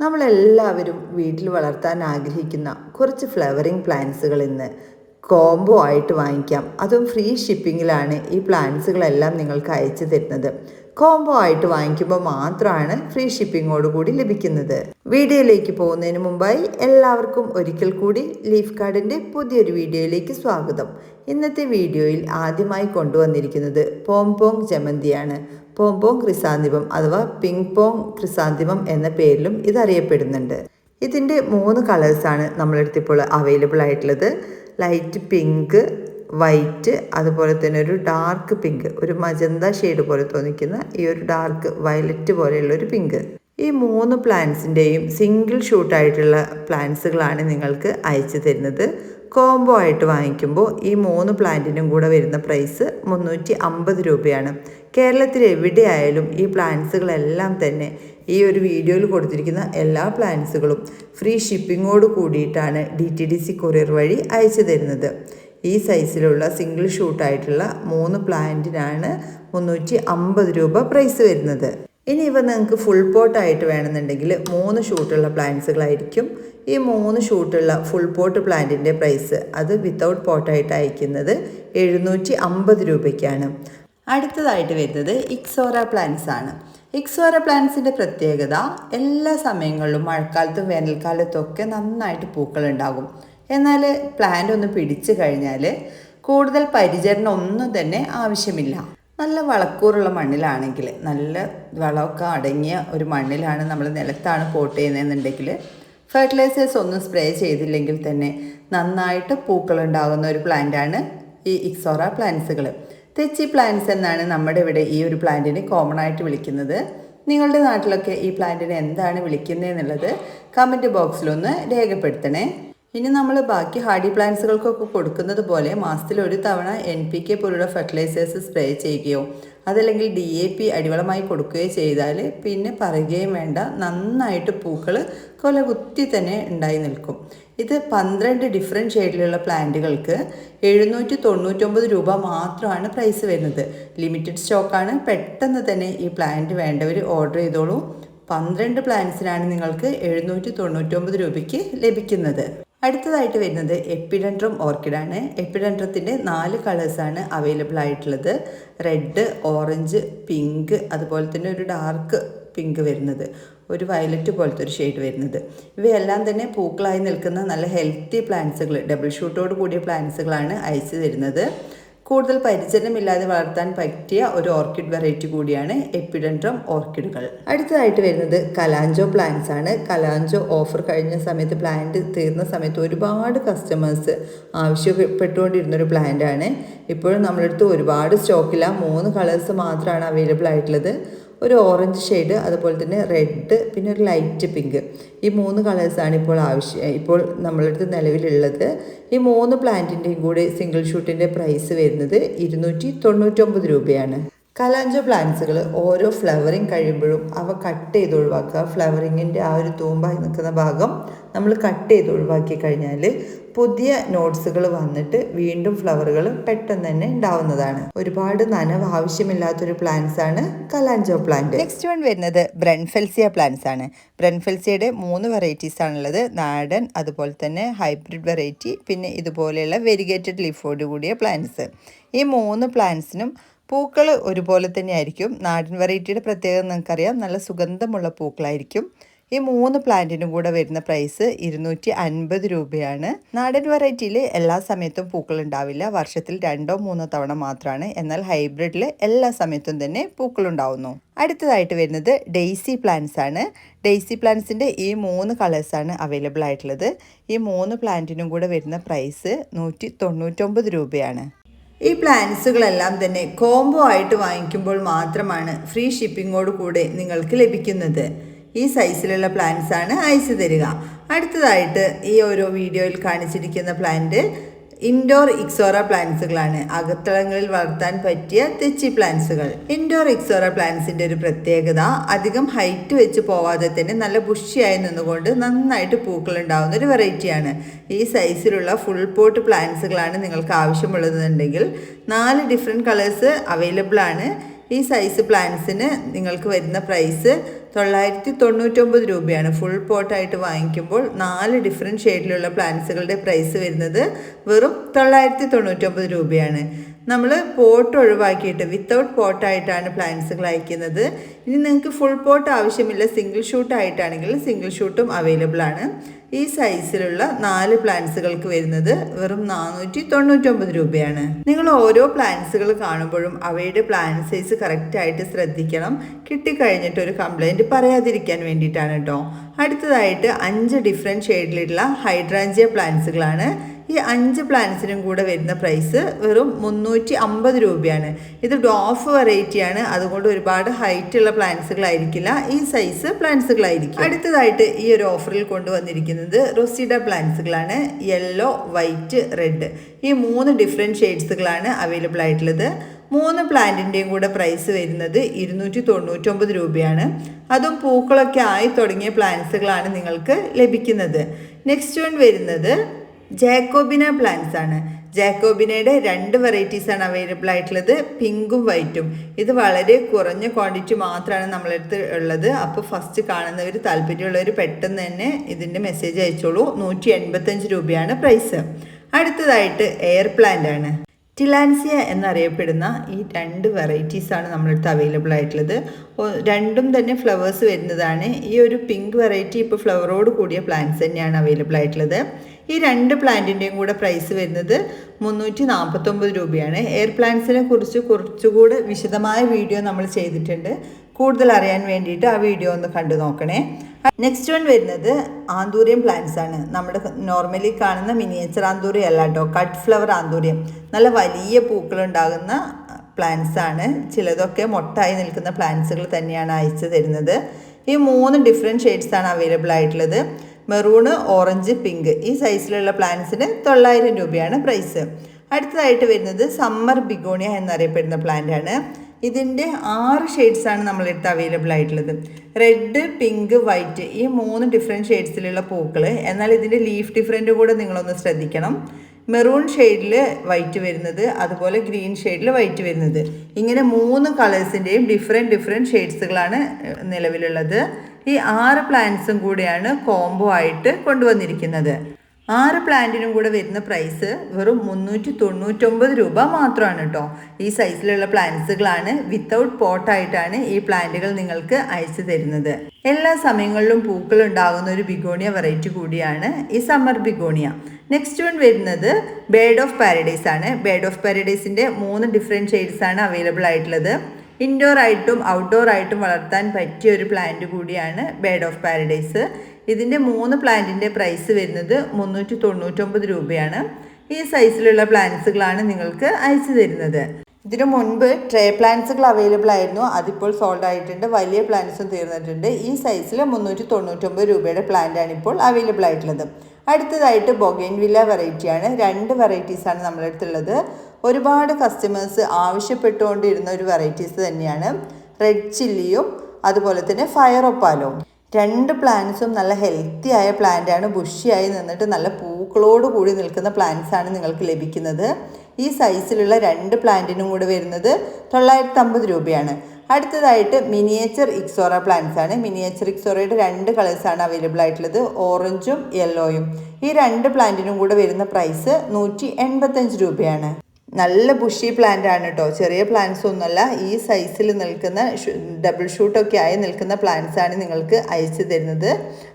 നമ്മളെല്ലാവരും വീട്ടിൽ വളർത്താൻ ആഗ്രഹിക്കുന്ന കുറച്ച് ഫ്ലവറിങ് പ്ലാന്റ്സുകൾ ഇന്ന് കോംബോ ആയിട്ട് വാങ്ങിക്കാം. അതും ഫ്രീ ഷിപ്പിങ്ങിലാണ് ഈ പ്ലാന്റ്സുകളെല്ലാം നിങ്ങൾക്ക് അയച്ചു തരുന്നത്. കോംബോ ആയിട്ട് വാങ്ങിക്കുമ്പോൾ മാത്രമാണ് ഫ്രീ ഷിപ്പിങ്ങോട് കൂടി ലഭിക്കുന്നത്. വീഡിയോയിലേക്ക് പോകുന്നതിന് മുമ്പായി എല്ലാവർക്കും ഒരിക്കൽ കൂടി ലീഫ് കാർഡിന്റെ പുതിയൊരു വീഡിയോയിലേക്ക് സ്വാഗതം. ഇന്നത്തെ വീഡിയോയിൽ ആദ്യമായി കൊണ്ടുവന്നിരിക്കുന്നത് പോംപോങ് ജമന്തിയാണ് പോംപോങ് ക്രിസാന്തിമം അഥവാ പിങ് പോങ് ക്രിസാന്തിമം എന്ന പേരിലും ഇതറിയപ്പെടുന്നുണ്ട്. ഇതിന്റെ മൂന്ന് കളേഴ്സാണ് നമ്മളെടുത്ത് ഇപ്പോൾ അവൈലബിൾ ആയിട്ടുള്ളത്. ലൈറ്റ് പിങ്ക് വൈറ്റ് അതുപോലെ തന്നെ ഒരു ഡാർക്ക് പിങ്ക് ഒരു മജന്ത ഷെയ്ഡ് പോലെ തോന്നിക്കുന്ന ഈ ഒരു ഡാർക്ക് വയലറ്റ് പോലെയുള്ള ഒരു പിങ്ക്. ഈ മൂന്ന് പ്ലാന്റ്സിന്റെയും സിംഗിൾ ഷൂട്ടായിട്ടുള്ള പ്ലാന്റ്സുകളാണ് നിങ്ങൾക്ക് അയച്ചു തരുന്നത്. കോംബോ ആയിട്ട് വാങ്ങിക്കുമ്പോൾ ഈ മൂന്ന് പ്ലാന്റിനും കൂടെ വരുന്ന പ്രൈസ് മുന്നൂറ്റി അമ്പത് രൂപയാണ്. കേരളത്തിൽ എവിടെയായാലും ഈ പ്ലാന്റ്സുകളെല്ലാം തന്നെ ഈ ഒരു വീഡിയോയിൽ കൊടുത്തിരിക്കുന്ന എല്ലാ പ്ലാന്റ്സുകളും ഫ്രീ ഷിപ്പിങ്ങോട് കൂടിയിട്ടാണ് D T D C courier വഴി അയച്ചു തരുന്നത്. ഈ സൈസിലുള്ള സിംഗിൾ ഷൂട്ടായിട്ടുള്ള മൂന്ന് പ്ലാന്റിനാണ് മുന്നൂറ്റി അമ്പത് രൂപ പ്രൈസ് വരുന്നത്. ഇനി ഇവ നിങ്ങൾക്ക് ഫുൾ പോട്ടായിട്ട് വേണമെന്നുണ്ടെങ്കിൽ മൂന്ന് ഷൂട്ടുള്ള പ്ലാന്റ്സുകളായിരിക്കും ഈ മൂന്ന് ഷൂട്ടുള്ള ഫുൾ പോട്ട് പ്ലാന്റിന്റെ പ്രൈസ് അത് വിത്തൗട്ട് പോട്ടായിട്ട് അയക്കുന്നത് എഴുന്നൂറ്റി അമ്പത് രൂപയ്ക്കാണ്. അടുത്തതായിട്ട് വരുന്നത് ഇക്സോറ പ്ലാന്റ്സ് ആണ്. ഇക്സോറ പ്ലാന്റ്സിന്റെ പ്രത്യേകത എല്ലാ സമയങ്ങളിലും മഴക്കാലത്തും വേനൽക്കാലത്തും ഒക്കെ നന്നായിട്ട് പൂക്കളുണ്ടാകും എന്നാൽ പ്ലാന്റ് ഒന്ന് പിടിച്ചു കഴിഞ്ഞാൽ കൂടുതൽ പരിചരണം ഒന്നും തന്നെ ആവശ്യമില്ല. നല്ല വളക്കൂറുള്ള മണ്ണിലാണെങ്കിൽ നല്ല വളമൊക്കെ അടങ്ങിയ ഒരു മണ്ണിലാണ് നമ്മൾ നിലത്താണ് പോട്ട് ചെയ്യുന്നതെന്നുണ്ടെങ്കിൽ ഫെർട്ടിലൈസേഴ്സ് ഒന്നും സ്പ്രേ ചെയ്തില്ലെങ്കിൽ തന്നെ നന്നായിട്ട് പൂക്കളുണ്ടാകുന്ന ഒരു പ്ലാന്റാണ് ഈ ഇക്സോറ പ്ലാന്റ്സുകൾ തെച്ചി പ്ലാന്റ്സ് എന്നാണ് നമ്മുടെ ഇവിടെ ഈ ഒരു പ്ലാന്റിനെ കോമൺ ആയിട്ട് വിളിക്കുന്നത്. നിങ്ങളുടെ നാട്ടിലൊക്കെ ഈ പ്ലാന്റിനെ എന്താണ് വിളിക്കുന്നത് എന്നുള്ളത് കമന്റ് ബോക്സിലൊന്ന് രേഖപ്പെടുത്തണേ. ഇനി നമ്മൾ ബാക്കി ഹാർഡി പ്ലാന്റ്സുകൾക്കൊക്കെ കൊടുക്കുന്നത് പോലെ മാസത്തിൽ ഒരു തവണ എൻ പി കെ പോലുള്ള ഫെർട്ടിലൈസേഴ്സ് സ്പ്രേ ചെയ്യുകയോ അതല്ലെങ്കിൽ ഡി എ പി അടിവളമായി കൊടുക്കുകയോ ചെയ്താൽ പിന്നെ പറയുകയും വേണ്ട നന്നായിട്ട് പൂക്കൾ കൊലകുത്തി തന്നെ ഉണ്ടായി നിൽക്കും. ഇത് പന്ത്രണ്ട് ഡിഫറെന്റ് ഷെയ്ഡിലുള്ള പ്ലാന്റുകൾക്ക് എഴുന്നൂറ്റി തൊണ്ണൂറ്റൊമ്പത് രൂപ മാത്രമാണ് പ്രൈസ് വരുന്നത്. ലിമിറ്റഡ് സ്റ്റോക്കാണ് പെട്ടെന്ന് തന്നെ ഈ പ്ലാന്റ് വേണ്ടവർ ഓർഡർ ചെയ്തോളൂ. പന്ത്രണ്ട് പ്ലാന്റ്സിനാണ് നിങ്ങൾക്ക് എഴുന്നൂറ്റി തൊണ്ണൂറ്റൊമ്പത് രൂപയ്ക്ക് ലഭിക്കുന്നത്. അടുത്തതായിട്ട് വരുന്നത് എപ്പിഡൻഡ്രം ഓർക്കിഡാണ്. എപ്പിഡൻഡ്രത്തിന്റെ നാല് കളേഴ്സാണ് അവൈലബിൾ ആയിട്ടുള്ളത്. റെഡ് ഓറഞ്ച് പിങ്ക് അതുപോലെ തന്നെ ഒരു ഡാർക്ക് പിങ്ക് വരുന്നത്. ഒരു വയലറ്റ് പോലത്തെ ഒരു ഷെയ്ഡ് വരുന്നത്. ഇവയെല്ലാം തന്നെ പൂക്കളായി നിൽക്കുന്ന നല്ല ഹെൽത്തി പ്ലാന്റ്സുകൾ ഡബിൾ ഷൂട്ടോട് കൂടിയ പ്ലാന്റ്സുകളാണ് അയച്ചു തരുന്നത്. കൂടുതൽ പരിചരണമില്ലാതെ വളർത്താൻ പറ്റിയ ഒരു ഓർക്കിഡ് വെറൈറ്റി കൂടിയാണ് എപ്പിഡൻഡ്രം ഓർക്കിഡുകൾ. അടുത്തതായിട്ട് വരുന്നത് കലാഞ്ചോ പ്ലാന്റ്സ് ആണ്. കലാഞ്ചോ ഓഫർ കഴിഞ്ഞ സമയത്ത് പ്ലാന്റ് തീർന്ന സമയത്ത് ഒരുപാട് കസ്റ്റമേഴ്സ് ആവശ്യപ്പെട്ടുകൊണ്ടിരുന്നൊരു പ്ലാന്റ് ആണ് ഇപ്പോഴും നമ്മളെടുത്ത് ഒരുപാട് സ്റ്റോക്കില്ല. മൂന്ന് കളേഴ്സ് മാത്രമാണ് അവൈലബിൾ ആയിട്ടുള്ളത്. ഒരു ഓറഞ്ച് ഷെയ്ഡ് അതുപോലെ തന്നെ റെഡ് പിന്നെ ഒരു ലൈറ്റ് പിങ്ക് ഈ മൂന്ന് കളേഴ്സാണ് ഇപ്പോൾ ആവശ്യം ഇപ്പോൾ നമ്മളടുത്ത് നിലവിലുള്ളത്. ഈ മൂന്ന് പ്ലാന്റിന്റെയും കൂടി സിംഗിൾ ഷൂട്ടിന്റെ പ്രൈസ് വരുന്നത് ഇരുന്നൂറ്റി തൊണ്ണൂറ്റൊമ്പത് രൂപയാണ്. കലാഞ്ചോ പ്ലാന്റ്സുകൾ ഓരോ ഫ്ലവറിങ് കഴിയുമ്പോഴും അവ കട്ട് ചെയ്ത് ഒഴിവാക്കുക ഫ്ലവറിങ്ങിന്റെ ആ ഒരു തൂമ്പായി നിൽക്കുന്ന ഭാഗം നമ്മൾ കട്ട് ചെയ്ത് ഒഴിവാക്കി കഴിഞ്ഞാൽ പുതിയ നോട്ട്സുകൾ വന്നിട്ട് വീണ്ടും ഫ്ലവറുകൾ പെട്ടെന്ന് തന്നെ ഉണ്ടാവുന്നതാണ്. ഒരുപാട് നനവ് ആവശ്യമില്ലാത്തൊരു പ്ലാന്റ്സ് ആണ് കലാഞ്ചോ പ്ലാന്റ്. നെക്സ്റ്റ് വൺ വരുന്നത് ബ്രൺഫെൽസിയ പ്ലാന്റ്സ് ആണ് ബ്രൺഫെൽസിയയുടെ മൂന്ന് വെറൈറ്റീസ് ആണുള്ളത്. നാടൻ അതുപോലെ തന്നെ ഹൈബ്രിഡ് വെറൈറ്റി പിന്നെ ഇതുപോലെയുള്ള വെരിഗേറ്റഡ് ലീഫോട് കൂടിയ പ്ലാന്റ്സ്. ഈ മൂന്ന് പ്ലാന്റ്സിനും പൂക്കൾ ഒരുപോലെ തന്നെ ആയിരിക്കും നാടൻ വെറൈറ്റിയുടെ പ്രത്യേകത നിങ്ങൾക്കറിയാം. നല്ല സുഗന്ധമുള്ള പൂക്കളായിരിക്കും. ഈ മൂന്ന് പ്ലാന്റിനും കൂടെ വരുന്ന പ്രൈസ് ഇരുന്നൂറ്റി അൻപത് രൂപയാണ്. നാടൻ വെറൈറ്റിയിൽ എല്ലാ സമയത്തും പൂക്കൾ ഉണ്ടാവില്ല. വർഷത്തിൽ രണ്ടോ മൂന്നോ തവണ മാത്രമാണ് എന്നാൽ ഹൈബ്രിഡിൽ എല്ലാ സമയത്തും തന്നെ പൂക്കൾ ഉണ്ടാവുന്നു. അടുത്തതായിട്ട് വരുന്നത് ഡെയ്സി പ്ലാന്റ്സ് ആണ്. ഡെയ്സി പ്ലാന്റ്സിന്റെ ഈ മൂന്ന് കളേഴ്സാണ് അവൈലബിൾ ആയിട്ടുള്ളത്. ഈ മൂന്ന് പ്ലാന്റിനും കൂടെ വരുന്ന പ്രൈസ് നൂറ്റി തൊണ്ണൂറ്റൊമ്പത് രൂപയാണ്. ഈ പ്ലാൻസുകളെല്ലാം തന്നെ കോംബോ ആയിട്ട് വാങ്ങിക്കുമ്പോൾ മാത്രമാണ് ഫ്രീ ഷിപ്പിങ്ങോട് കൂടെ നിങ്ങൾക്ക് ലഭിക്കുന്നത്. ഈ സൈസിലുള്ള പ്ലാന്റ്സ് ആണ് അയച്ചു തരിക. അടുത്തതായിട്ട് ഈ ഓരോ വീഡിയോയിൽ കാണിച്ചിരിക്കുന്ന പ്ലാന്റ് ഇൻഡോർ ഇക്സോറ പ്ലാന്റ്സുകളാണ് അകത്തളങ്ങളിൽ വളർത്താൻ പറ്റിയ തെച്ചി പ്ലാന്റ്സുകൾ. ഇൻഡോർ ഇക്സോറ പ്ലാന്റ്സിന്റെ ഒരു പ്രത്യേകത അധികം ഹൈറ്റ് വെച്ച് പോവാതെ തന്നെ നല്ല ബുഷിയായി നിന്നുകൊണ്ട് നന്നായിട്ട് പൂക്കൾ ഉണ്ടാവുന്ന ഒരു വെറൈറ്റിയാണ്. ഈ സൈസിലുള്ള ഫുൾ പോട്ട് പ്ലാന്റ്സുകളാണ് നിങ്ങൾക്ക് ആവശ്യമുള്ളതെന്നുണ്ടെങ്കിൽ നാല് ഡിഫറെന്റ് കളേഴ്സ് അവൈലബിൾ ആണ് ഈ സൈസ് പ്ലാന്റ്സിന് നിങ്ങൾക്ക് വരുന്ന പ്രൈസ് തൊള്ളായിരത്തി തൊണ്ണൂറ്റൊമ്പത് രൂപയാണ് ഫുൾ പോട്ടായിട്ട് വാങ്ങിക്കുമ്പോൾ നാല് ഡിഫറെന്റ് ഷെയ്ഡിലുള്ള പ്ലാന്റ്സുകളുടെ പ്രൈസ് വരുന്നത് വെറും തൊള്ളായിരത്തി തൊണ്ണൂറ്റൊമ്പത് രൂപയാണ്. നമ്മൾ പോട്ട് ഒഴിവാക്കിയിട്ട് വിത്തൗട്ട് പോട്ടായിട്ടാണ് പ്ലാന്റ്സുകൾ അയക്കുന്നത്. ഇനി നിങ്ങൾക്ക് ഫുൾ പോട്ട് ആവശ്യമില്ല സിംഗിൾ ഷൂട്ട് ആയിട്ടാണെങ്കിൽ സിംഗിൾ ഷൂട്ടും അവൈലബിൾ ആണ്. ഈ സൈസിലുള്ള നാല് പ്ലാന്റ്സുകൾക്ക് വരുന്നത് വെറും നാനൂറ്റി തൊണ്ണൂറ്റൊമ്പത് രൂപയാണ്. നിങ്ങൾ ഓരോ പ്ലാന്റ്സുകൾ കാണുമ്പോഴും അവയുടെ പ്ലാന്റ് സൈസ് കറക്റ്റായിട്ട് ശ്രദ്ധിക്കണം. കിട്ടിക്കഴിഞ്ഞിട്ട് ഒരു കംപ്ലൈന്റ് പറയാതിരിക്കാൻ വേണ്ടിയിട്ടാണ് കേട്ടോ അടുത്തതായിട്ട് അഞ്ച് ഡിഫറെന്റ് ഷെയ്ഡിലുള്ള ഹൈഡ്രാഞ്ചിയ പ്ലാന്റ്സുകളാണ് ഈ അഞ്ച് പ്ലാന്റ്സിനും കൂടെ വരുന്ന പ്രൈസ് വെറും മുന്നൂറ്റി അമ്പത് രൂപയാണ്. ഇത് ഡോഫ് വെറൈറ്റിയാണ് അതുകൊണ്ട് ഒരുപാട് ഹൈറ്റ് ഉള്ള പ്ലാന്റ്സുകളായിരിക്കില്ല ഈ സൈസ് പ്ലാന്റ്സുകളായിരിക്കും അടുത്തതായിട്ട് ഈ ഒരു ഓഫറിൽ കൊണ്ടുവന്നിരിക്കുന്നത് റൊസിഡ പ്ലാന്റ്സുകളാണ് യെല്ലോ വൈറ്റ് റെഡ് ഈ മൂന്ന് ഡിഫറെന്റ് ഷെയ്ഡ്സുകളാണ് അവൈലബിൾ ആയിട്ടുള്ളത്. മൂന്ന് പ്ലാന്റിന്റെയും കൂടെ പ്രൈസ് വരുന്നത് ഇരുന്നൂറ്റി തൊണ്ണൂറ്റൊമ്പത് രൂപയാണ്. അതും പൂക്കളൊക്കെ ആയി തുടങ്ങിയ പ്ലാന്റ്സുകളാണ് നിങ്ങൾക്ക് ലഭിക്കുന്നത്. നെക്സ്റ്റ് വൺ വരുന്നത് ജാക്കോബിന പ്ലാന്റ്സ് ആണ്. ജാക്കോബിനയുടെ രണ്ട് വെറൈറ്റീസ് ആണ് അവൈലബിൾ ആയിട്ടുള്ളത്. പിങ്കും വൈറ്റും. ഇത് വളരെ കുറഞ്ഞ ക്വാണ്ടിറ്റി മാത്രമാണ് നമ്മളടുത്ത് ഉള്ളത്. അപ്പോൾ ഫസ്റ്റ് കാണുന്നവർ താല്പര്യമുള്ളവർ പെട്ടെന്ന് തന്നെ ഇതിന്റെ മെസ്സേജ് അയച്ചോളൂ. നൂറ്റി എൺപത്തഞ്ച് രൂപയാണ് പ്രൈസ് അടുത്തതായിട്ട് എയർ പ്ലാന്റ് ആണ്. ടിലാൻസിയ എന്നറിയപ്പെടുന്ന ഈ രണ്ട് വെറൈറ്റീസാണ് നമ്മളടുത്ത് അവൈലബിൾ ആയിട്ടുള്ളത്. രണ്ടും തന്നെ ഫ്ലവേഴ്സ് വരുന്നതാണ്. ഈ ഒരു പിങ്ക് വെറൈറ്റി ഇപ്പോൾ ഫ്ലവറോട് കൂടിയ പ്ലാന്റ്സ് തന്നെയാണ് അവൈലബിൾ ആയിട്ടുള്ളത്. ഈ രണ്ട് പ്ലാന്റിന്റെയും കൂടെ പ്രൈസ് വരുന്നത് മുന്നൂറ്റി നാൽപ്പത്തൊമ്പത് രൂപയാണ് എയർ പ്ലാന്റ്സിനെ കുറിച്ച് കുറച്ചുകൂടെ വിശദമായ വീഡിയോ നമ്മൾ ചെയ്തിട്ടുണ്ട്. കൂടുതൽ അറിയാൻ വേണ്ടിയിട്ട് ആ വീഡിയോ ഒന്ന് കണ്ടു നോക്കണേ. നെക്സ്റ്റ് വൺ വരുന്നത് ആന്തൂര്യം പ്ലാന്റ്സ് ആണ്. നമ്മുടെ നോർമലി കാണുന്ന മിനിയേച്ചർ ആന്തൂര്യം അല്ല കേട്ടോ കട്ട് ഫ്ലവർ ആന്തൂര്യം നല്ല വലിയ പൂക്കളുണ്ടാകുന്ന പ്ലാന്റ്സ് ആണ്. ചിലതൊക്കെ മൊട്ടായി നിൽക്കുന്ന പ്ലാന്റ്സുകൾ തന്നെയാണ് അയച്ചു തരുന്നത്. ഈ മൂന്ന് ഡിഫറെന്റ് ആണ് അവൈലബിൾ ആയിട്ടുള്ളത്. മെറൂണ് ഓറഞ്ച് പിങ്ക് ഈ സൈസിലുള്ള പ്ലാന്റ്സിന് തൊള്ളായിരം രൂപയാണ് പ്രൈസ് അടുത്തതായിട്ട് വരുന്നത് സമ്മർ ബിഗോണിയ എന്നറിയപ്പെടുന്ന പ്ലാന്റ് ആണ്. ഇതിന്റെ ആറ് ഷെയ്ഡ്സാണ് നമ്മളെടുത്ത് അവൈലബിൾ ആയിട്ടുള്ളത്. റെഡ് പിങ്ക് വൈറ്റ് ഈ മൂന്ന് ഡിഫറെന്റ് ഷെയ്ഡ്സിലുള്ള പൂക്കൾ എന്നാൽ ഇതിന്റെ ലീഫ് ഡിഫറെന്റ് കൂടെ നിങ്ങളൊന്ന് ശ്രദ്ധിക്കണം. മെറൂൺ ഷെയ്ഡിൽ വൈറ്റ് വരുന്നത് അതുപോലെ ഗ്രീൻ ഷെയ്ഡിൽ വൈറ്റ് വരുന്നത്. ഇങ്ങനെ മൂന്ന് കളേഴ്സിന്റെയും ഡിഫറെന്റ് ഡിഫറെന്റ് ഷെയ്ഡ്സുകളാണ് നിലവിലുള്ളത്. ഈ ആറ് പ്ലാന്റ്സും കൂടിയാണ് കോംബോ ആയിട്ട് കൊണ്ടുവന്നിരിക്കുന്നത്. ആറ് പ്ലാന്റിനും കൂടെ വരുന്ന പ്രൈസ് വെറും മുന്നൂറ്റി തൊണ്ണൂറ്റൊമ്പത് രൂപ മാത്രമാണ് കേട്ടോ ഈ സൈസിലുള്ള പ്ലാന്റ്സുകളാണ് വിത്തൗട്ട് പോട്ടായിട്ടാണ് ഈ പ്ലാന്റുകൾ നിങ്ങൾക്ക് അയച്ചു തരുന്നത്. എല്ലാ സമയങ്ങളിലും പൂക്കൾ ഉണ്ടാകുന്ന ഒരു ബിഗോണിയ വെറൈറ്റി കൂടിയാണ് ഈ സമ്മർ ബിഗോണിയ നെക്സ്റ്റ് വൺ വരുന്നത് ബേഡ് ഓഫ് പാരഡൈസ് ആണ്. ബേഡ് ഓഫ് പാരഡൈസിന്റെ മൂന്ന് ഡിഫറെന്റ് ഷെയ്ഡ്സ് ആണ് അവൈലബിൾ ആയിട്ടുള്ളത്. ഇൻഡോർ ആയിട്ടും ഔട്ട്ഡോർ ആയിട്ടും വളർത്താൻ പറ്റിയ ഒരു പ്ലാന്റ് കൂടിയാണ് ബേഡ് ഓഫ് പാരഡൈസ് ഇതിന്റെ മൂന്ന് പ്ലാന്റിന്റെ പ്രൈസ് വരുന്നത് മുന്നൂറ്റി തൊണ്ണൂറ്റൊമ്പത് രൂപയാണ്. ഈ സൈസിലുള്ള പ്ലാന്റ്സുകളാണ് നിങ്ങൾക്ക് അയച്ചു തരുന്നത്. ഇതിനു മുൻപ് ട്രേ പ്ലാന്റ്സുകൾ അവൈലബിൾ ആയിരുന്നു. അതിപ്പോൾ സോൾഡ് ആയിട്ടുണ്ട്. വലിയ പ്ലാന്റ്സും തീർന്നിട്ടുണ്ട്. ഈ സൈസിൽ മുന്നൂറ്റി തൊണ്ണൂറ്റൊമ്പത് രൂപയുടെ പ്ലാന്റാണ് ഇപ്പോൾ അവൈലബിൾ ആയിട്ടുള്ളത്. അടുത്തതായിട്ട് ബൊഗൈൻവില്ല വെറൈറ്റിയാണ് രണ്ട് വെറൈറ്റീസാണ് നമ്മുടെ അടുത്തുള്ളത്. ഒരുപാട് കസ്റ്റമേഴ്സ് ആവശ്യപ്പെട്ടുകൊണ്ടിരുന്ന ഒരു വെറൈറ്റീസ് തന്നെയാണ് റെഡ് ചില്ലിയും അതുപോലെ തന്നെ ഫയർ ഒപ്പാലും രണ്ട് പ്ലാന്റ്സും നല്ല ഹെൽത്തി ആയ പ്ലാന്റാണ് ബുഷിയായി നിന്നിട്ട് നല്ല പൂക്കളോട് കൂടി നിൽക്കുന്ന പ്ലാന്റ്സ് ആണ് നിങ്ങൾക്ക് ലഭിക്കുന്നത്. ഈ സൈസിലുള്ള രണ്ട് പ്ലാന്റിനും കൂടെ വരുന്നത് തൊള്ളായിരത്തി രൂപയാണ്. അടുത്തതായിട്ട് മിനിയേച്ചർ ഇക്സോറ പ്ലാന്റ്സ് ആണ്. മിനിയേച്ചർ ഇക്സോറയുടെ രണ്ട് കളേഴ്സാണ് അവൈലബിൾ ആയിട്ടുള്ളത്. ഓറഞ്ചും യെല്ലോയും ഈ രണ്ട് പ്ലാന്റിനും കൂടെ വരുന്ന പ്രൈസ് നൂറ്റി രൂപയാണ്. നല്ല ബുഷി പ്ലാന്റ് ആണ് കേട്ടോ ചെറിയ പ്ലാന്റ്സ് ഒന്നുമല്ല ഈ സൈസിൽ നിൽക്കുന്ന ഡബിൾ ഷൂട്ടൊക്കെ ആയി നിൽക്കുന്ന പ്ലാന്റ്സ് ആണ് നിങ്ങൾക്ക് അയച്ചു തരുന്നത്.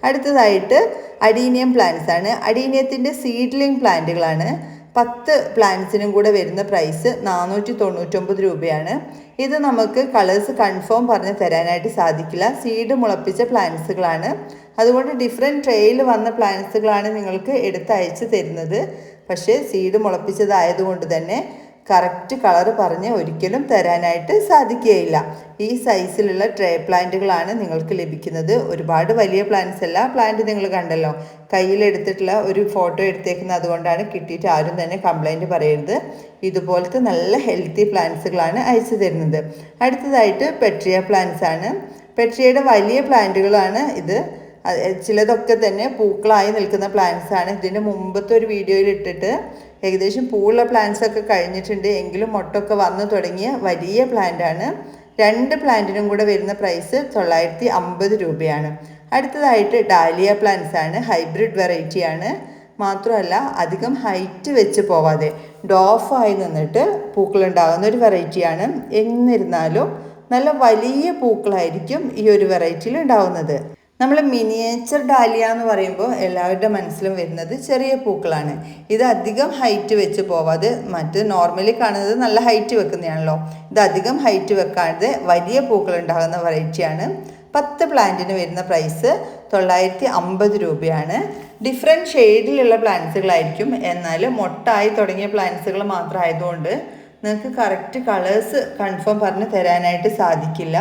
അടുത്തതായിട്ട് അഡീനിയം പ്ലാന്റ്സ് ആണ്. അഡീനിയത്തിന്റെ സീഡ്ലിംഗ് പ്ലാന്റുകളാണ് പത്ത് പ്ലാന്റ്സിനും കൂടെ വരുന്ന പ്രൈസ് നാനൂറ്റി തൊണ്ണൂറ്റൊമ്പത് രൂപയാണ്. ഇത് നമുക്ക് കളേഴ്സ് കൺഫേം പറഞ്ഞ് തരാനായിട്ട് സാധിക്കില്ല. സീഡ് മുളപ്പിച്ച പ്ലാന്റ്സുകളാണ് അതുകൊണ്ട് ഡിഫറെന്റ് ട്രേയിൽ വന്ന പ്ലാന്റ്സുകളാണ് നിങ്ങൾക്ക് എടുത്ത് അയച്ചു തരുന്നത്. പക്ഷേ സീഡ് മുളപ്പിച്ചതായതുകൊണ്ട് തന്നെ കറക്റ്റ് കളർ പറഞ്ഞ് ഒരിക്കലും തരാനായിട്ട് സാധിക്കുകയില്ല. ഈ സൈസിലുള്ള ട്രേ പ്ലാന്റുകളാണ് നിങ്ങൾക്ക് ലഭിക്കുന്നത്. ഒരുപാട് വലിയ പ്ലാന്റ്സ് അല്ല പ്ലാന്റ് നിങ്ങൾ കണ്ടല്ലോ. കയ്യിലെടുത്തിട്ടുള്ള ഒരു ഫോട്ടോ എടുത്തേക്കുന്നത് അതുകൊണ്ടാണ് കിട്ടിയിട്ട് ആരും തന്നെ കംപ്ലൈന്റ് പറയരുത്. ഇതുപോലത്തെ നല്ല ഹെൽത്തി പ്ലാന്റ്സുകളാണ് അയച്ചു തരുന്നത്. അടുത്തതായിട്ട് പെട്രിയ പ്ലാന്റ്സ് ആണ്. പെട്രിയയുടെ വലിയ പ്ലാന്റുകളാണ് ഇത്. ചിലതൊക്കെ തന്നെ പൂക്കളായി നിൽക്കുന്ന പ്ലാന്റ്സ് ആണ്. ഇതിന്റെ മുമ്പത്തെ ഒരു വീഡിയോയിൽ ഇട്ടിട്ട് ഏകദേശം പൂവുള്ള പ്ലാന്റ്സ് ഒക്കെ കഴിഞ്ഞിട്ടുണ്ട്. എങ്കിലും മുട്ടൊക്കെ വന്നു തുടങ്ങിയ വലിയ പ്ലാന്റ് ആണ്. രണ്ട് പ്ലാന്റിനും കൂടെ വരുന്ന പ്രൈസ് തൊള്ളായിരത്തി അമ്പത് രൂപയാണ്. അടുത്തതായിട്ട് ഡാലിയ പ്ലാന്റ്സ് ആണ്. ഹൈബ്രിഡ് വെറൈറ്റി ആണ്. മാത്രമല്ല അധികം ഹൈറ്റ് വെച്ച് പോവാതെ ഡോഫായി നിന്നിട്ട് പൂക്കളുണ്ടാകുന്ന ഒരു വെറൈറ്റിയാണ് എന്നിരുന്നാലും നല്ല വലിയ പൂക്കളായിരിക്കും ഈ ഒരു വെറൈറ്റിയിൽ ഉണ്ടാവുന്നത്. നമ്മൾ മിനിയേച്ചർ ഡാലിയ എന്ന് പറയുമ്പോൾ എല്ലാവരുടെ മനസ്സിലും വരുന്നത് ചെറിയ പൂക്കളാണ്. ഇത് അധികം ഹൈറ്റ് വെച്ച് പോവാതെ മറ്റ് നോർമലി കാണുന്നത് നല്ല ഹൈറ്റ് വെക്കുന്നതാണല്ലോ. ഇത് അധികം ഹൈറ്റ് വെക്കാതെ വലിയ പൂക്കൾ ഉണ്ടാകുന്ന വെറൈറ്റിയാണ് പത്ത് പ്ലാന്റിന് വരുന്ന പ്രൈസ് തൊള്ളായിരത്തി അമ്പത് രൂപയാണ് ഡിഫറെന്റ് ഷെയ്ഡിലുള്ള പ്ലാന്റ്സുകളായിരിക്കും എന്നാൽ മൊട്ടായി തുടങ്ങിയ പ്ലാന്റ്സുകൾ മാത്രമായതുകൊണ്ട് നിങ്ങൾക്ക് കറക്റ്റ് കളേഴ്സ് കൺഫേം പറഞ്ഞ് തരാനായിട്ട് സാധിക്കില്ല.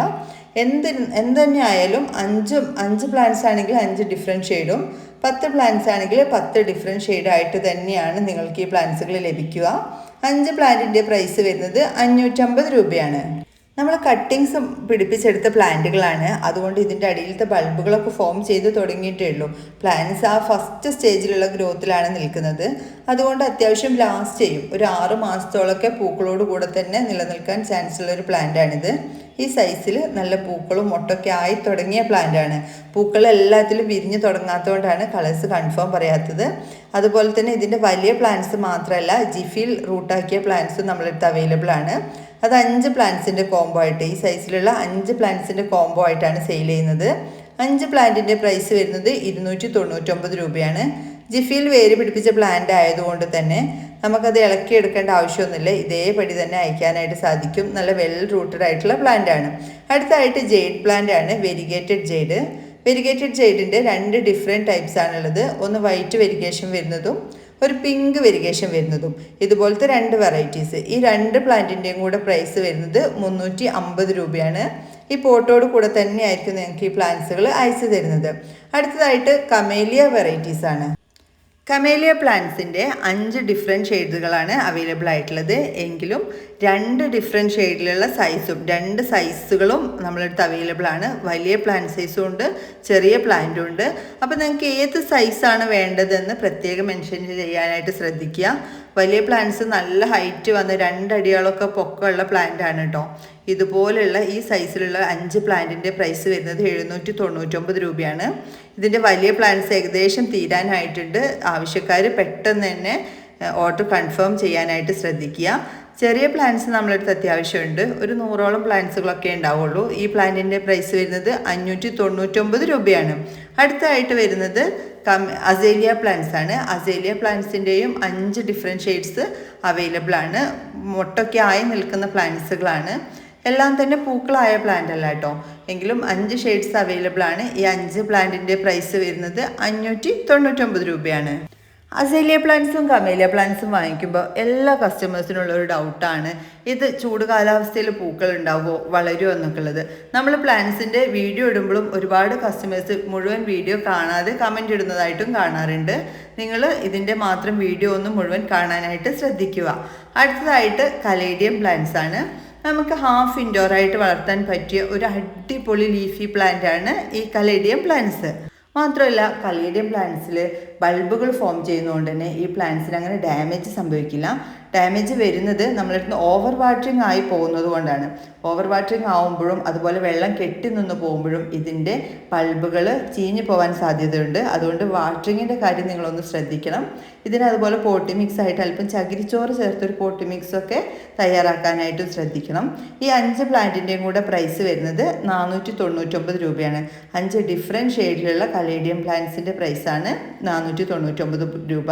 എന്ത് എന്ത് തന്നെ ആയാലും അഞ്ച് അഞ്ച് പ്ലാന്റ്സ് ആണെങ്കിൽ അഞ്ച് ഡിഫറെന്റ് ഷെയ്ഡും പത്ത് പ്ലാന്റ്സ് ആണെങ്കിൽ പത്ത് ഡിഫറെന്റ് ഷെയ്ഡായിട്ട് തന്നെയാണ് നിങ്ങൾക്ക് ഈ പ്ലാന്റ്സുകൾ ലഭിക്കുക. അഞ്ച് പ്ലാന്റിന്റെ പ്രൈസ് വരുന്നത് അഞ്ഞൂറ്റമ്പത് രൂപയാണ്. നമ്മൾ കട്ടിങ്സ് പിടിപ്പിച്ചെടുത്ത പ്ലാന്റുകളാണ്. അതുകൊണ്ട് ഇതിന്റെ അടിയിലത്തെ ബൾബുകളൊക്കെ ഫോം ചെയ്ത് തുടങ്ങിയിട്ടേ ഉള്ളൂ. പ്ലാന്റ്സ് ആ ഫസ്റ്റ് സ്റ്റേജിലുള്ള ഗ്രോത്തിലാണ് നിൽക്കുന്നത്. അതുകൊണ്ട് അത്യാവശ്യം ലാസ്റ്റ് ചെയ്യും. ഒരു ആറ് മാസത്തോളമൊക്കെ പൂക്കളോട് കൂടെ തന്നെ നിലനിൽക്കാൻ ചാൻസ് ഉള്ള ഒരു പ്ലാന്റാണിത്. ഈ സൈസിൽ നല്ല പൂക്കളും മുട്ടൊക്കെ ആയി തുടങ്ങിയ പ്ലാന്റാണ്. പൂക്കൾ എല്ലാത്തിലും വിരിഞ്ഞ് തുടങ്ങാത്തതുകൊണ്ടാണ് കളേഴ്സ് കൺഫേം പറയാത്തത്. അതുപോലെ തന്നെ ഇതിന്റെ വലിയ പ്ലാന്റ്സ് മാത്രമല്ല ജിഫിൽ റൂട്ടാക്കിയ പ്ലാന്റ്സും നമ്മളെടുത്ത് അവൈലബിൾ ആണ്. അത് അഞ്ച് പ്ലാന്റ്സിന്റെ കോംബോ ആയിട്ട് ഈ സൈസിലുള്ള അഞ്ച് പ്ലാന്റ്സിന്റെ കോംബോ ആയിട്ടാണ് സെയിൽ ചെയ്യുന്നത്. അഞ്ച് പ്ലാന്റിന്റെ പ്രൈസ് വരുന്നത് ഇരുന്നൂറ്റി തൊണ്ണൂറ്റൊമ്പത് രൂപയാണ്. ജിഫിയിൽ വേര് പിടിപ്പിച്ച പ്ലാന്റ് ആയതുകൊണ്ട് തന്നെ നമുക്കത് ഇളക്കി എടുക്കേണ്ട ആവശ്യമൊന്നുമില്ല. ഇതേപടി തന്നെ അയക്കാനായിട്ട് സാധിക്കും. നല്ല വെൽ റൂട്ടഡ് ആയിട്ടുള്ള പ്ലാന്റ് ആണ്. അടുത്തായിട്ട് ജെയ്ഡ് പ്ലാന്റ് ആണ് വെരിഗേറ്റഡ് ജെയ്ഡ് വെരിഗേറ്റഡ് ജെയ്ഡിന്റെ രണ്ട് ഡിഫറെന്റ് ടൈപ്സ് ആണുള്ളത്. ഒന്ന് വൈറ്റ് വെരിഗേഷൻ വരുന്നതും ഒരു പിങ്ക് വെരിഗേഷൻ വരുന്നതും ഇതുപോലത്തെ രണ്ട് വെറൈറ്റീസ് ഈ രണ്ട് പ്ലാന്റിന്റെയും കൂടെ പ്രൈസ് വരുന്നത് മുന്നൂറ്റി അമ്പത് രൂപയാണ്. ഈ പോട്ടോട് കൂടെ തന്നെയായിരിക്കും നിങ്ങൾക്ക് ഈ പ്ലാന്റ്സുകൾ അയച്ചു തരുന്നത്. അടുത്തതായിട്ട് കമേലിയ വെറൈറ്റീസാണ് കമേലിയ പ്ലാന്റ്സിന്റെ അഞ്ച് ഡിഫറെന്റ് ഷെയ്ഡുകളാണ് അവൈലബിൾ ആയിട്ടുള്ളത്. എങ്കിലും രണ്ട് ഡിഫറെന്റ് ഷെയ്ഡിലുള്ള സൈസും രണ്ട് സൈസുകളും നമ്മളടുത്ത് അവൈലബിൾ ആണ്. വലിയ പ്ലാന്റ് സൈസും ഉണ്ട് ചെറിയ പ്ലാന്റും ഉണ്ട്. അപ്പോൾ നിങ്ങൾക്ക് ഏത് സൈസാണ് വേണ്ടതെന്ന് പ്രത്യേകം മെൻഷൻ ചെയ്യാനായിട്ട് ശ്രദ്ധിക്കുക. വലിയ പ്ലാന്റ്സ് നല്ല ഹൈറ്റ് വന്ന് രണ്ടടികളൊക്കെ പൊക്കമുള്ള പ്ലാന്റ് ആണ് കേട്ടോ ഇതുപോലെയുള്ള ഈ സൈസിലുള്ള അഞ്ച് പ്ലാന്റിന്റെ പ്രൈസ് വരുന്നത് എഴുന്നൂറ്റി തൊണ്ണൂറ്റൊമ്പത് രൂപയാണ്. ഇതിന്റെ വലിയ പ്ലാന്റ്സ് ഏകദേശം തീരാനായിട്ടുണ്ട്. ആവശ്യക്കാർ പെട്ടെന്ന് തന്നെ ഓർഡർ കൺഫേം ചെയ്യാനായിട്ട് ശ്രദ്ധിക്കുക. ചെറിയ പ്ലാന്റ്സ് നമ്മളടുത്ത് അത്യാവശ്യമുണ്ട്. ഒരു നൂറോളം പ്ലാന്റ്സുകളൊക്കെ ഉണ്ടാവുള്ളൂ. ഈ പ്ലാന്റിന്റെ പ്രൈസ് വരുന്നത് അഞ്ഞൂറ്റി തൊണ്ണൂറ്റൊമ്പത് രൂപയാണ്. അടുത്തായിട്ട് വരുന്നത് കം അസേലിയ പ്ലാന്റ്സ് ആണ്. അസേലിയ പ്ലാന്റ്സിന്റെയും അഞ്ച് ഡിഫറെന്റ് ഷെയ്ഡ്സ് അവൈലബിൾ ആണ്. മുട്ടൊക്കെ ആയി നിൽക്കുന്ന പ്ലാന്റ്സുകളാണ് എല്ലാം തന്നെ പൂക്കളായ പ്ലാന്റ് അല്ല കേട്ടോ എങ്കിലും അഞ്ച് ഷെയ്ഡ്സ് അവൈലബിൾ ആണ്. ഈ അഞ്ച് പ്ലാന്റിന്റെ പ്രൈസ് വരുന്നത് അഞ്ഞൂറ്റി തൊണ്ണൂറ്റൊമ്പത് രൂപയാണ് അസേലിയ പ്ലാന്റ്സും കമേലിയ പ്ലാന്റ്സും വാങ്ങിക്കുമ്പോൾ എല്ലാ കസ്റ്റമേഴ്സിനുള്ള ഒരു ഡൗട്ടാണ് ഇത് ചൂട് കാലാവസ്ഥയിൽ പൂക്കൾ ഉണ്ടാവുമോ വളരുമോ എന്നൊക്കെ ഉള്ളത്. നമ്മൾ പ്ലാന്റ്സിന്റെ വീഡിയോ ഇടുമ്പോഴും ഒരുപാട് കസ്റ്റമേഴ്സ് മുഴുവൻ വീഡിയോ കാണാതെ കമന്റ് ഇടുന്നതായിട്ടും കാണാറുണ്ട്. നിങ്ങൾ ഇതിന്റെ മാത്രം വീഡിയോ ഒന്ന് മുഴുവൻ കാണാനായിട്ട് ശ്രദ്ധിക്കുക. അടുത്തതായിട്ട് കലേഡിയം പ്ലാന്റ്സ് ആണ്. നമുക്ക് ഹാഫ് ഇൻഡോർ ആയിട്ട് വളർത്താൻ പറ്റിയ ഒരു അടിപൊളി ലീഫി പ്ലാന്റ് ആണ് ഈ കലേഡിയം പ്ലാന്റ്സ് മാത്രമല്ല കലേഡിയം പ്ലാന്റ്സിൽ ബൾബുകൾ ഫോം ചെയ്യുന്നതുകൊണ്ട് തന്നെ ഈ പ്ലാന്റ്സിന് അങ്ങനെ ഡാമേജ് സംഭവിക്കില്ല. ഡാമേജ് വരുന്നത് നമ്മളടുത്ത് ഓവർ വാട്ടറിങ് ആയി പോകുന്നത് കൊണ്ടാണ്. ഓവർ വാട്ടറിങ് ആവുമ്പോഴും അതുപോലെ വെള്ളം കെട്ടി നിന്ന് പോകുമ്പോഴും ഇതിന്റെ ബൾബുകൾ ചീഞ്ഞു പോകാൻ സാധ്യതയുണ്ട്. അതുകൊണ്ട് വാട്ടറിങ്ങിന്റെ കാര്യം നിങ്ങളൊന്ന് ശ്രദ്ധിക്കണം. ഇതിന് അതുപോലെ പോട്ടി മിക്സ് ആയിട്ട് അല്പം ചകിരിച്ചോറ് ചേർത്തൊരു പോട്ടി മിക്സ് ഒക്കെ തയ്യാറാക്കാനായിട്ടും ശ്രദ്ധിക്കണം. ഈ അഞ്ച് പ്ലാന്റിന്റെയും കൂടെ പ്രൈസ് വരുന്നത് നാനൂറ്റി തൊണ്ണൂറ്റൊമ്പത് രൂപയാണ്. അഞ്ച് ഡിഫറെന്റ് ഷെയ്ഡിലുള്ള കലേഡിയം പ്ലാന്റ്സിന്റെ പ്രൈസാണ് നാനൂറ്റി തൊണ്ണൂറ്റൊമ്പത് രൂപ.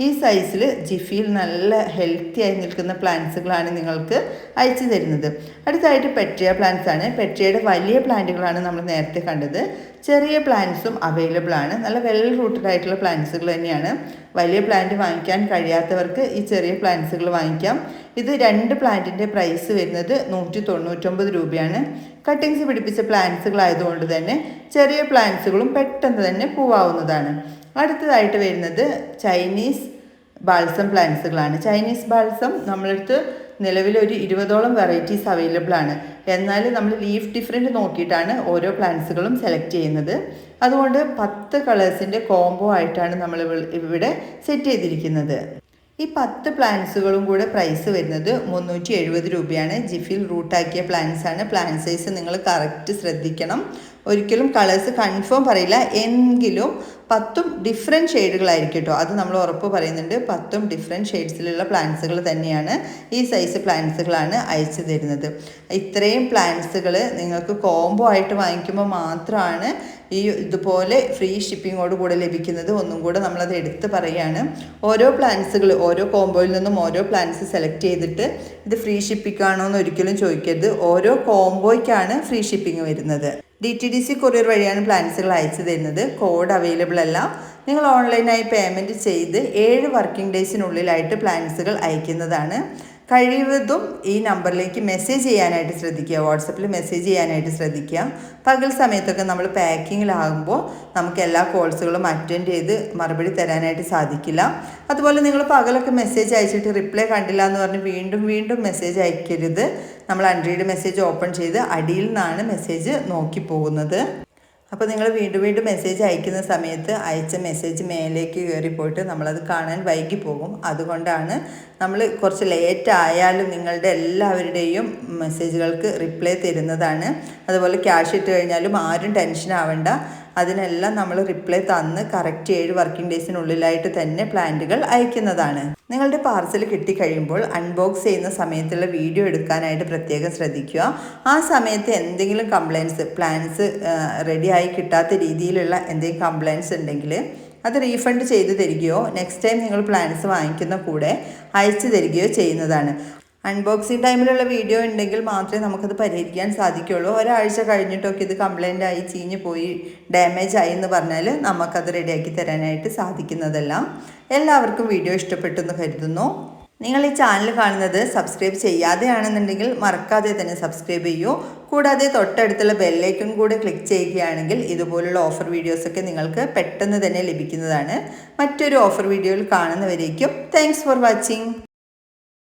ഈ സൈസിൽ ജിഫിയിൽ നല്ല ഹെൽത്തി ആയി നിൽക്കുന്ന പ്ലാന്റ്സുകളാണ് നിങ്ങൾക്ക് അയച്ചു തരുന്നത്. അടുത്തായിട്ട് പെട്രിയ പ്ലാന്റ്സ് ആണ്. പെട്രിയയുടെ വലിയ പ്ലാന്റുകളാണ് നമ്മൾ നേരത്തെ കണ്ടത്. ചെറിയ പ്ലാന്റ്സും അവൈലബിൾ ആണ്. നല്ല വെൽ റൂട്ടഡ് ആയിട്ടുള്ള പ്ലാന്റ്സുകൾ തന്നെയാണ്. വലിയ പ്ലാന്റ് വാങ്ങിക്കാൻ കഴിയാത്തവർക്ക് ഈ ചെറിയ പ്ലാന്റ്സുകൾ വാങ്ങിക്കാം. ഇത് രണ്ട് പ്ലാന്റിന്റെ പ്രൈസ് വരുന്നത് നൂറ്റി തൊണ്ണൂറ്റൊമ്പത് രൂപയാണ്. കട്ടിങ്സ് പിടിപ്പിച്ച പ്ലാന്റ്സുകളായതുകൊണ്ട് തന്നെ ചെറിയ പ്ലാന്റ്സുകളും പെട്ടെന്ന് തന്നെ പൂവാവുന്നതാണ്. അടുത്തതായിട്ട് വരുന്നത് ചൈനീസ് ബാൾസം പ്ലാന്റ്സുകളാണ് ചൈനീസ് ബാൾസം നമ്മളടുത്ത് നിലവിൽ ഒരു ഇരുപതോളം വെറൈറ്റീസ് അവൈലബിൾ ആണ്. എന്നാൽ നമ്മൾ ലീഫ് ഡിഫറെന്റ് നോക്കിയിട്ടാണ് ഓരോ പ്ലാന്റ്സുകളും സെലക്ട് ചെയ്യുന്നത്. അതുകൊണ്ട് പത്ത് കളേഴ്സിന്റെ കോംബോ ആയിട്ടാണ് നമ്മൾ ഇവിടെ സെറ്റ് ചെയ്തിരിക്കുന്നത്. ഈ പത്ത് പ്ലാന്റ്സുകളും കൂടെ പ്രൈസ് വരുന്നത് മുന്നൂറ്റി എഴുപത് രൂപയാണ്. ജിഫിൽ റൂട്ടാക്കിയ പ്ലാന്റ്സ് ആണ്. പ്ലാന്റ് സൈസ് നിങ്ങൾ കറക്റ്റ് ശ്രദ്ധിക്കണം. ഒരിക്കലും കളേഴ്സ് കൺഫേം പറയില്ല. എങ്കിലും പത്തും ഡിഫറെന്റ് ഷെയ്ഡുകളായിരിക്കും കേട്ടോ അത് നമ്മൾ ഉറപ്പ് പറയുന്നുണ്ട്. പത്തും ഡിഫറെന്റ് ഷെയ്ഡ്സിലുള്ള പ്ലാന്റ്സുകൾ തന്നെയാണ് ഈ സൈസ് പ്ലാന്റ്സുകളാണ് അയച്ചു തരുന്നത്. ഇത്രയും പ്ലാന്റ്സുകൾ നിങ്ങൾക്ക് കോംബോ ആയിട്ട് വാങ്ങിക്കുമ്പോൾ മാത്രമാണ് ഈ ഇതുപോലെ ഫ്രീ ഷിപ്പിങ്ങോട് കൂടെ ലഭിക്കുന്നത്. ഒന്നും കൂടെ നമ്മളത് എടുത്ത് പറയുകയാണ് ഓരോ പ്ലാന്റ്സുകൾ ഓരോ കോംബോയിൽ നിന്നും ഓരോ പ്ലാന്റ്സ് സെലക്ട് ചെയ്തിട്ട് ഇത് ഫ്രീ ഷിപ്പിംഗ് ആണോ എന്ന് ഒരിക്കലും ചോദിക്കരുത്. ഓരോ കോംബോയ്ക്കാണ് ഫ്രീ ഷിപ്പിംഗ് വരുന്നത്. D T D C courier വഴിയാണ് പ്ലാൻസുകൾ അയച്ചു തരുന്നത്. കോഡ് അവൈലബിൾ അല്ല. നിങ്ങൾ ഓൺലൈനായി പേയ്മെന്റ് ചെയ്ത് ഏഴ് വർക്കിംഗ് ഡേയ്സിനുള്ളിലായിട്ട് പ്ലാൻസുകൾ അയക്കുന്നതാണ്. കഴിവതും ഈ നമ്പറിലേക്ക് മെസ്സേജ് ചെയ്യാനായിട്ട് ശ്രദ്ധിക്കുക. വാട്സപ്പിൽ മെസ്സേജ് ചെയ്യാനായിട്ട് ശ്രദ്ധിക്കുക. പകൽ സമയത്തൊക്കെ നമ്മൾ പാക്കിങ്ങിലാകുമ്പോൾ നമുക്ക് എല്ലാ കോൾസുകളും അറ്റൻഡ് ചെയ്ത് മറുപടി തരാനായിട്ട് സാധിക്കില്ല. അതുപോലെ നിങ്ങൾ പകലൊക്കെ മെസ്സേജ് അയച്ചിട്ട് റിപ്ലൈ കണ്ടില്ല എന്ന് പറഞ്ഞ് വീണ്ടും വീണ്ടും മെസ്സേജ് അയക്കരുത്. നമ്മൾ അൺറീഡ് മെസ്സേജ് ഓപ്പൺ ചെയ്ത് അടിയിൽ നിന്നാണ് മെസ്സേജ് നോക്കി പോകുന്നത്. അപ്പോൾ നിങ്ങൾ വീണ്ടും വീണ്ടും മെസ്സേജ് അയക്കുന്ന സമയത്ത് അയച്ച മെസ്സേജ് മേലേക്ക് കയറിപ്പോയിട്ട് നമ്മളത് കാണാൻ വൈകി പോകും. അതുകൊണ്ടാണ് നമ്മൾ കുറച്ച് ലേറ്റ് ആയാലും നിങ്ങളുടെ എല്ലാവരുടെയും മെസ്സേജുകൾക്ക് റിപ്ലൈ തരുന്നതാണ്. അതുപോലെ ക്യാഷ് ഇട്ട് കഴിഞ്ഞാലും ആരും ടെൻഷൻ ആവേണ്ട. അതിനെല്ലാം നമ്മൾ റിപ്ലൈ തന്ന് കറക്റ്റ് ഏഴ് വർക്കിംഗ് ഡേയ്സിനുള്ളിലായിട്ട് തന്നെ പ്ലാന്റുകൾ അയക്കുന്നതാണ്. നിങ്ങളുടെ പാർസൽ കിട്ടിക്കഴിയുമ്പോൾ അൺബോക്സ് ചെയ്യുന്ന സമയത്തുള്ള വീഡിയോ എടുക്കാനായിട്ട് പ്രത്യേകം ശ്രദ്ധിക്കുക. ആ സമയത്ത് എന്തെങ്കിലും കംപ്ലയിൻസ് പ്ലാൻസ് റെഡിയായി കിട്ടാത്ത രീതിയിലുള്ള എന്തെങ്കിലും കംപ്ലയിൻസ് ഉണ്ടെങ്കിൽ അത് റീഫണ്ട് ചെയ്ത് തരികയോ നെക്സ്റ്റ് ടൈം നിങ്ങൾ പ്ലാൻസ് വാങ്ങിക്കുന്ന കൂടെ അയച്ചു തരികയോ ചെയ്യുന്നതാണ്. അൺബോക്സിങ് ടൈമിലുള്ള വീഡിയോ ഉണ്ടെങ്കിൽ മാത്രമേ നമുക്കത് പരിഹരിക്കാൻ സാധിക്കുകയുള്ളൂ ഒരാഴ്ച കഴിഞ്ഞിട്ടൊക്കെ ഇത് കംപ്ലൈന്റ് ആയി ചീഞ്ഞ് പോയി ഡാമേജ് ആയി എന്ന് പറഞ്ഞാൽ നമുക്കത് റെഡിയാക്കി തരാനായിട്ട് സാധിക്കുന്നതല്ല എല്ലാവർക്കും വീഡിയോ ഇഷ്ടപ്പെട്ടു എന്ന് കരുതുന്നു. നിങ്ങൾ ഈ ചാനൽ കാണുന്നത് സബ്സ്ക്രൈബ് ചെയ്യാതെയാണെന്നുണ്ടെങ്കിൽ മറക്കാതെ തന്നെ സബ്സ്ക്രൈബ് ചെയ്യൂ. കൂടാതെ തൊട്ടടുത്തുള്ള ബെല്ലൈക്കൺ കൂടെ ക്ലിക്ക് ചെയ്യുകയാണെങ്കിൽ ഇതുപോലുള്ള ഓഫർ വീഡിയോസൊക്കെ നിങ്ങൾക്ക് പെട്ടെന്ന് തന്നെ ലഭിക്കുന്നതാണ്. മറ്റൊരു ഓഫർ വീഡിയോയിൽ കാണുന്നവരേക്കും താങ്ക്സ് ഫോർ വാച്ചിങ്